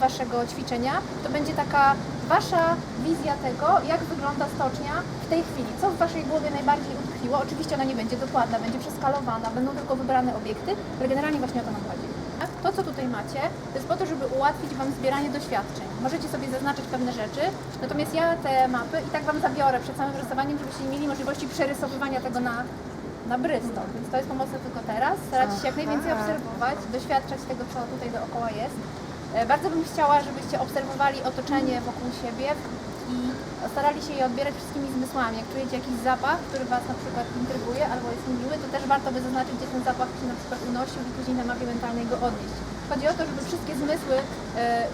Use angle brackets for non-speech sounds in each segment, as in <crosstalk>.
naszego ćwiczenia to będzie taka Wasza wizja tego, jak wygląda stocznia w tej chwili. Co w Waszej głowie najbardziej utkwiło? Oczywiście ona nie będzie dokładna, będzie przeskalowana, będą tylko wybrane obiekty, ale generalnie właśnie o to nam chodzi. To, co tutaj macie, to jest po to, żeby ułatwić Wam zbieranie doświadczeń. Możecie sobie zaznaczyć pewne rzeczy, natomiast ja te mapy i tak Wam zabiorę przed samym rysowaniem, żebyście mieli możliwości przerysowywania tego na, na Bristol. Więc to jest pomocne tylko teraz. Staracie się jak najwięcej obserwować, doświadczać tego, co tutaj dookoła jest. E, Bardzo bym chciała, żebyście obserwowali otoczenie wokół siebie i starali się je odbierać wszystkimi zmysłami. Jak czujecie jakiś zapach, który Was na przykład intryguje albo jest miły, to też warto by zaznaczyć, gdzie ten zapach się na przykład unosił i później na mapie mentalnej go odnieść. Chodzi o to, żeby wszystkie zmysły, e,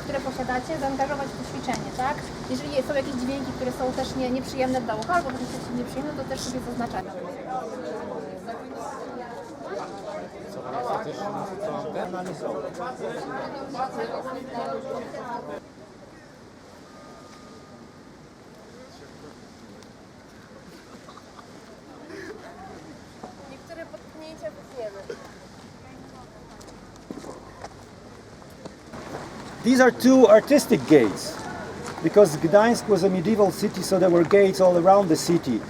które posiadacie, zaangażować w to ćwiczenie, tak? Jeżeli są jakieś dźwięki, które są też nie, nieprzyjemne dla ucha albo wręcz przeciwnie nieprzyjemne, to też sobie zaznaczacie. Niektóre potknięcia wytniemy. These are two artistic gates because Gdańsk was a medieval city, so there were gates all around the city.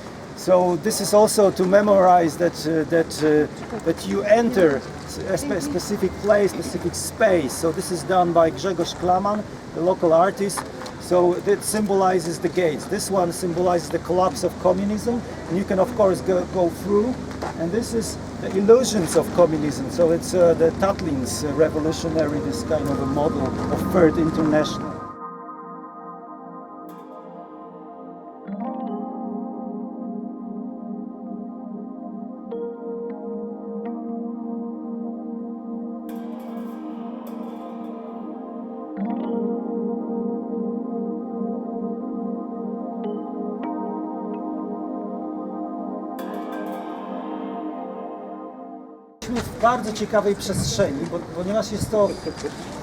So this is also to memorize that uh, that uh, that you enter a spe- specific place, specific space. So this is done by Grzegorz Klaman, the local artist. So that symbolizes the gates. This one symbolizes the collapse of communism, and you can of course go, go through. And this is the illusions of communism. So it's uh, the Tatlin's revolutionary, this kind of a model of Third International. W bardzo ciekawej przestrzeni, bo, ponieważ jest to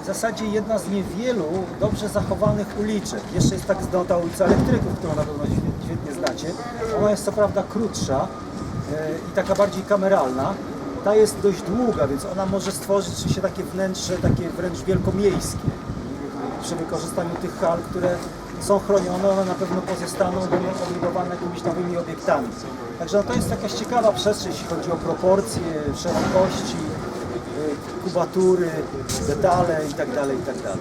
w zasadzie jedna z niewielu dobrze zachowanych uliczek. Jeszcze jest tak ta ulica Elektryków, którą na pewno świetnie, świetnie znacie. Ona jest co prawda krótsza e, i taka bardziej kameralna. Ta jest dość długa, więc ona może stworzyć się takie wnętrze, takie wręcz wielkomiejskie. Przy wykorzystaniu tych hal, które są chronione, one na pewno pozostaną, będą obudowane jakimiś nowymi obiektami. Także no, to jest jakaś ciekawa przestrzeń, jeśli chodzi o proporcje, szerokości, y, kubatury, detale itd. itd.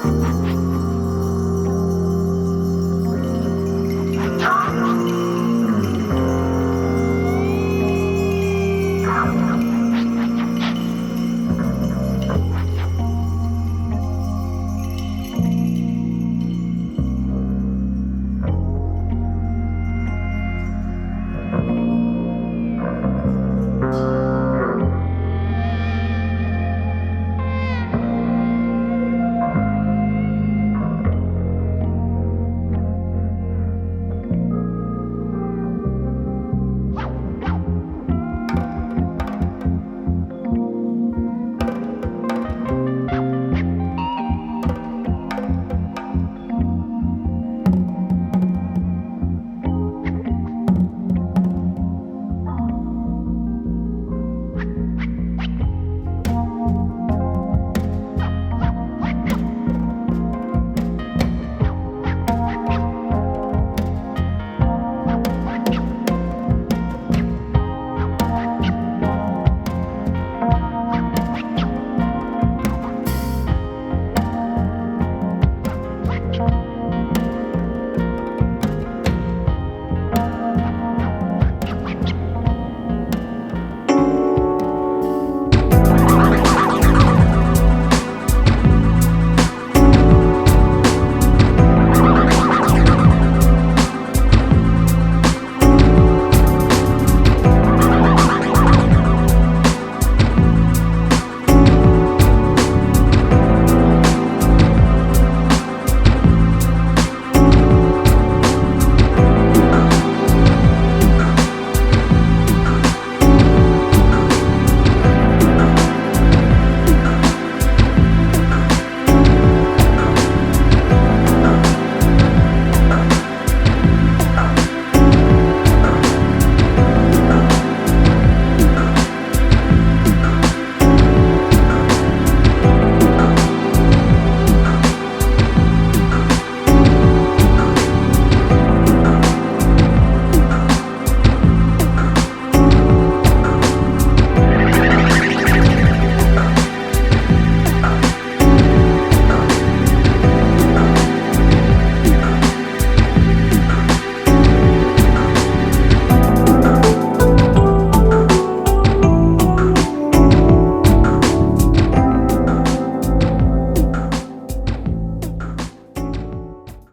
Bye. <laughs>